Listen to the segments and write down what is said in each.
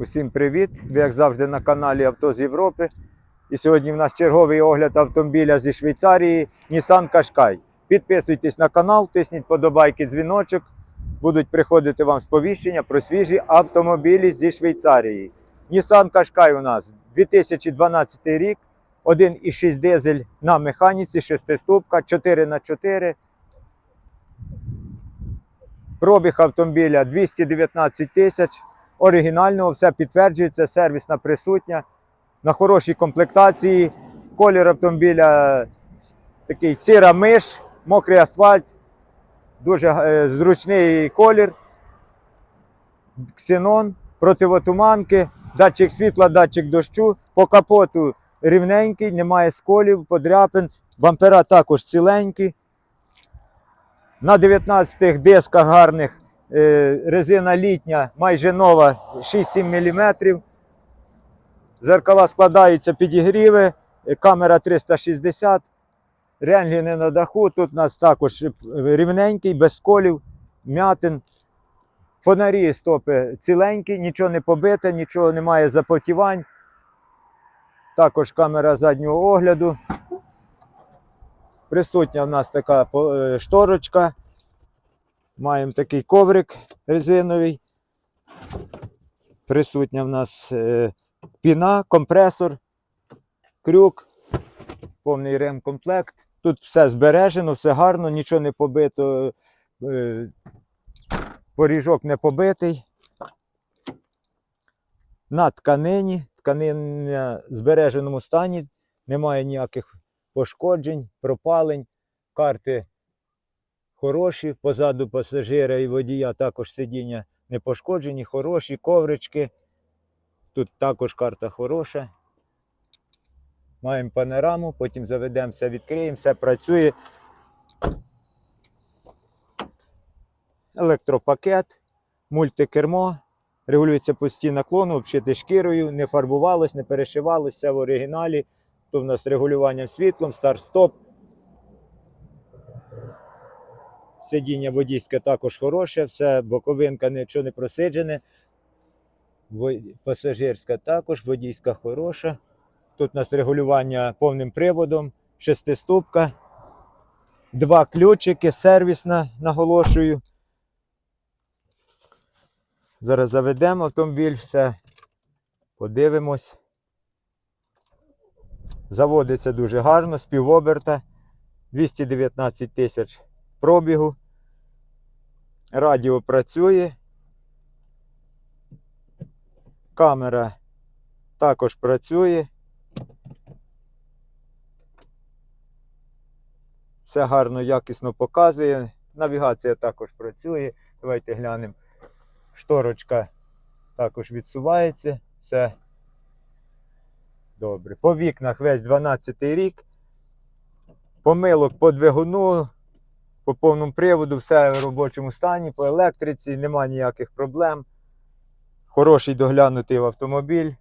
Усім привіт! Ви як завжди на каналі Авто з Європи. І сьогодні в нас черговий огляд автомобіля зі Швейцарії Nissan Qashqai. Підписуйтесь на канал, тисніть подобайки, дзвіночок. Будуть приходити вам сповіщення про свіжі автомобілі зі Швейцарії. Nissan Qashqai у нас 2012 рік, 1,6 дизель на механіці, 6 ступка, 4х4. Пробіг автомобіля 219 тисяч. Оригінального, все підтверджується, сервісна присутня. На хорошій комплектації. Колір автомобіля такий сіра миш, мокрий асфальт, дуже е, зручний колір. Ксенон, противотуманки, датчик світла, датчик дощу. По капоту рівненький, немає сколів, подряпин. Бампера також ціленькі. На 19 дисках гарних резина літня, майже нова, 6-7 мм. Зеркала складаються підігріви, е, камера 360, рентгени на даху. Тут у нас також е, рівненький, без сколів, м'ятин. Фонарі стопи ціленькі, нічого не побите, нічого немає запотівань. Також камера заднього огляду. Присутня в нас така е, шторочка. Маємо такий коврик резиновий. Присутня в нас е, піна, компресор, крюк, повний ремкомплект. Тут все збережено, все гарно, нічого не побито, е, поріжок не побитий. На тканині, тканина в збереженому стані, немає ніяких пошкоджень, пропалень, карти хороші, позаду пасажира і водія також сидіння не пошкоджені, хороші, коврички. Тут також карта хороша. Маємо панораму, потім заведемо все, відкриємо, все працює. Електропакет, мультикермо, регулюється постійно наклону, обшити шкірою, не фарбувалось, не перешивалось, все в оригіналі. Тут в нас регулювання світлом, старт-стоп. Сидіння водійське також хороше, все, боковинка нічого не просиджене. Пасажирська також, водійська хороша. Тут у нас регулювання повним приводом, шестиступка, два ключики, сервісна, наголошую. Зараз заведемо автомобіль, все подивимось. Заводиться дуже гарно, з півоберта, 219 тисяч пробігу. Радіо працює. Камера також працює. Все гарно, якісно показує. Навігація також працює. Давайте глянемо. Шторочка також відсувається. Все добре. По вікнах весь 12 рік. Помилок по двигуну, по повному приводу, все в робочому стані, по електриці, нема ніяких проблем. Хороший доглянутий автомобіль.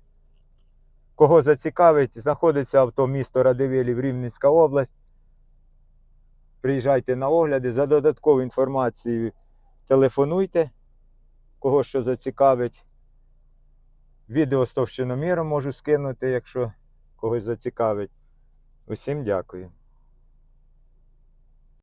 Кого зацікавить, знаходиться авто місто Радивилів, Рівненська область. Приїжджайте на огляди. За додаткову інформацію телефонуйте. Кого що зацікавить. Відео з товщиноміром можу скинути, якщо когось зацікавить. Усім дякую.